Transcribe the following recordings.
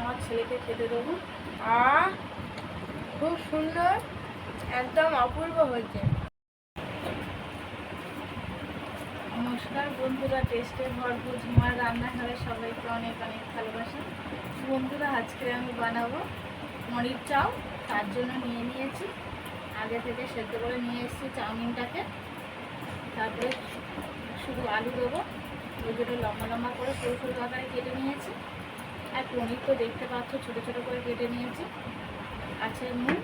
আমার ছেলেকে খেতে দেবো। আহ খুব সুন্দর, একদম অপূর্ব হয়েছে। নমস্কার বন্ধুরা, টেস্টের ভরপুর ঝুমার রান্নাঘরে সবাইকে অনেক অনেক ভালোবাসা। বন্ধুরা, আজকে আমি বানাবো মরির চাউ তার জন্য নিয়ে নিয়েছি। আগে থেকে সেদ্ধ করে নিয়ে এসেছি চাউমিনটাকে। তারপরে শুধু আলু দেবো। ওই জন্য লম্বা লম্বা করে সরু সরু আকারে কেটে নিয়েছি। আর পনির তো দেখতে পাচ্ছ, ছোটো ছোটো করে কেটে নিয়েছি। আছে নুন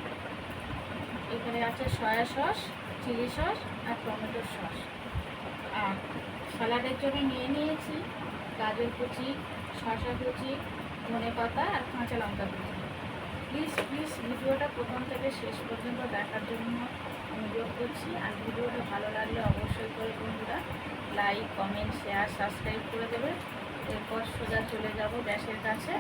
এখানে আছে সয়া সস, চিলি সস আর টমেটোর সস। আর স্যালাডের জন্য নিয়ে নিয়েছি গাজর কুচি, শসা কুচি, ধনে পাতা আর কাঁচা লঙ্কা কুচি। প্লিজ প্লিজ ভিডিওটা প্রথম থেকে শেষ পর্যন্ত দেখার জন্য অনুরোধ করছি। আর ভিডিওটা ভালো লাগলে অবশ্যই করে বন্ধুরা লাইক কমেন্ট শেয়ার সাবস্ক্রাইব করে দেবে। এরপর সোজা চলে যাব গ্যাসের কাছে।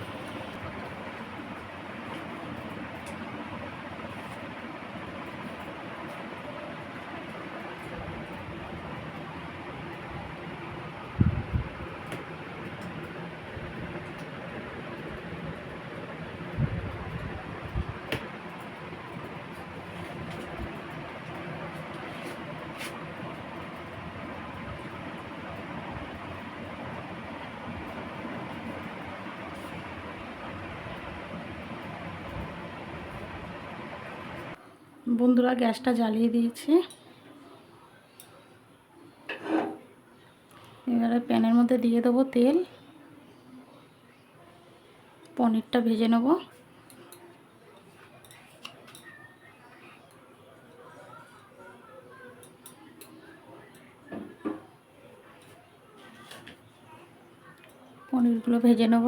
বন্ধুরা গ্যাসটা জ্বালিয়ে দিয়েছি। এবারে প্যানের মধ্যে দিয়ে দেবো তেল। পনিরটা ভেজে নেব। পনিরগুলো ভেজে নেব।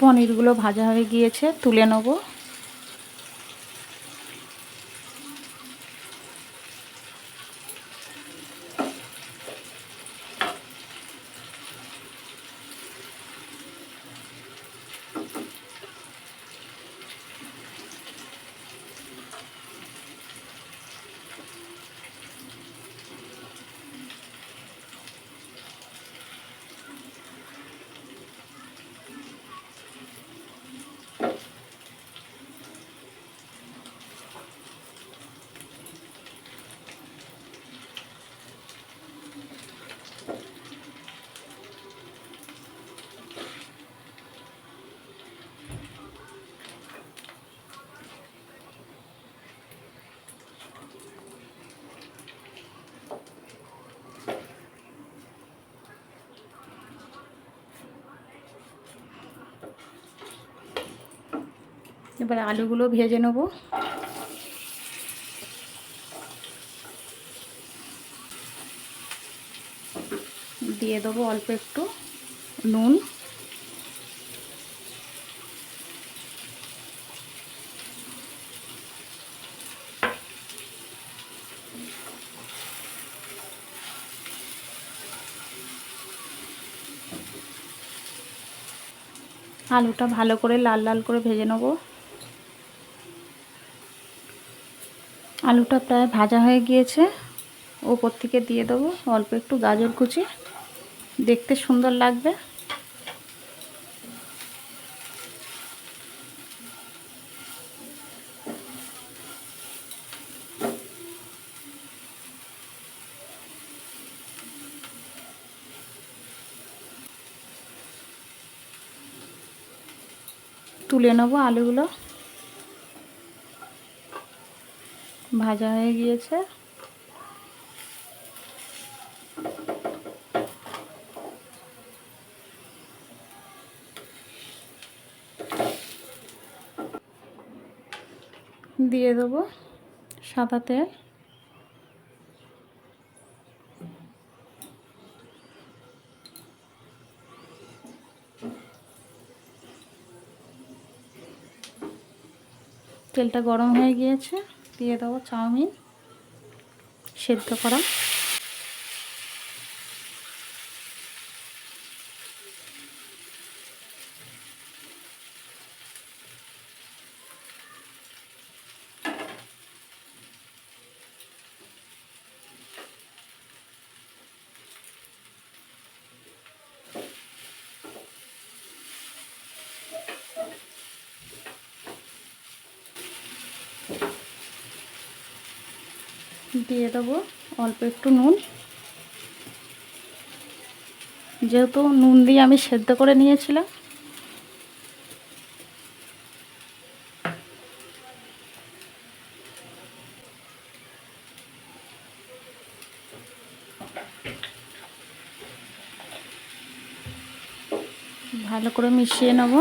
পনিরগুলো ভাজা হয়ে গিয়েছে তুলে নেব। এবার আলুগুলো ভেজে নেব। দিয়ে দেবো অল্প একটু নুন। আলুটা ভালো করে লাল লাল করে ভেজে নেব। আলুটা প্রায় ভাজা হয়ে গিয়েছে। ওপর থেকে দিয়ে দেবো অল্প একটু গাজর কুচি। দেখতে সুন্দর লাগবে। তুলে নেব আলুগুলো। ভাজা হয়ে গিয়েছে। দিয়ে দেবো সাদা তেল। তেলটা গরম হয়ে গিয়েছে। দিয়ে দেবো চাউমিন সেদ্ধ করা। দিয়ে দেবো অল্প একটু নুন। যেহেতু নুন দিয়ে আমি সেদ্ধ করে নিয়েছিলাম। ভালো করে মিশিয়ে নেব।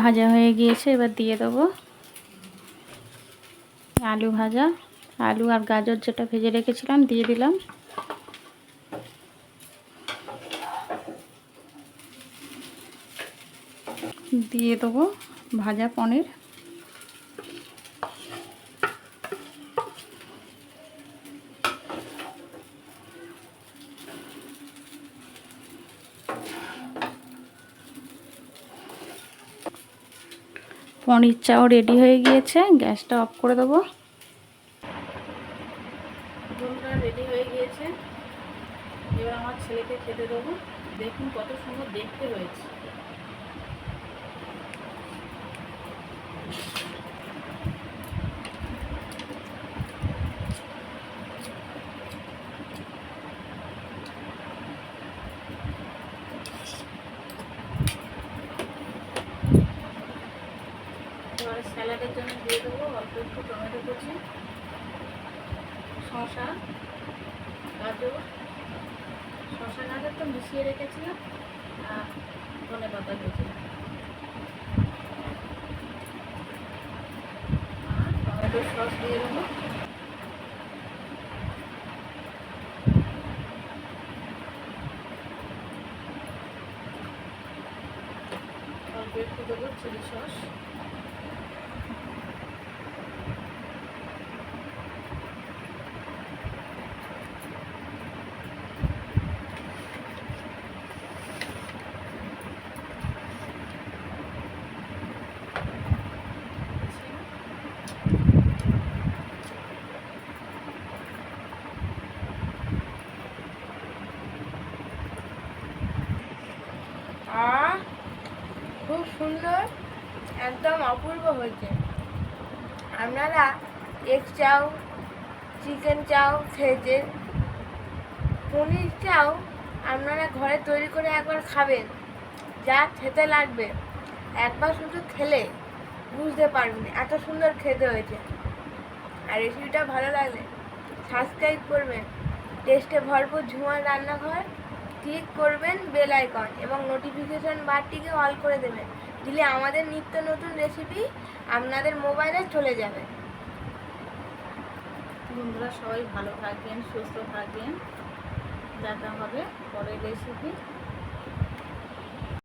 ভাজা হয়ে গিয়েছে, এবার দিয়ে দেবো আলু ভাজা। আলু আর গাজর যেটা ভেজে রেখেছিলাম, দিয়ে দিলাম। দিয়ে দেবো ভাজা পনির। পনির চাও রেডি হয়ে গিয়েছে, গ্যাসটা অফ করে দেবো। রেডি হয়ে গিয়েছে। এবার আমার ছেলেকে খেতে দেবো। দেখুন কত সুন্দর দেখতে হয়েছে এবার স্যালাডের জন্য দিয়ে দেবো অল্প একটু টমেটো কুচি শশা গাজর শশা গাজর তো মিশিয়ে রেখেছিলাম, আর ধনে পাতা কুচি। আর টমেটো সস দিয়ে দেবো। একটু দেবো চিলি সস। খুব সুন্দর, একদম অপূর্ব হয়েছে। আপনারা এগ চাও চিকেন চাও খেয়েছেন পনির চাও আপনারা ঘরে তৈরি করে একবার খাবেন। যা খেতে লাগবে। একবার শুধু খেলে বুঝতে পারবেন এত সুন্দর খেতে হয়েছে। আর রেসিপিটা ভালো লাগলে সাবস্ক্রাইব করবেন। টেস্টে ভরপুর ঝুমার রান্নাঘর। ক্লিক করবেন বেল আইকন এবং নোটিফিকেশন বারটিকে অল করে দেবেন। দিলে আমাদের নিত্য নতুন রেসিপি আপনাদের মোবাইলে চলে যাবে। বন্ধুরা, সবাই ভালো থাকবেন, সুস্থ থাকবেন। দেখা হবে পরের রেসিপি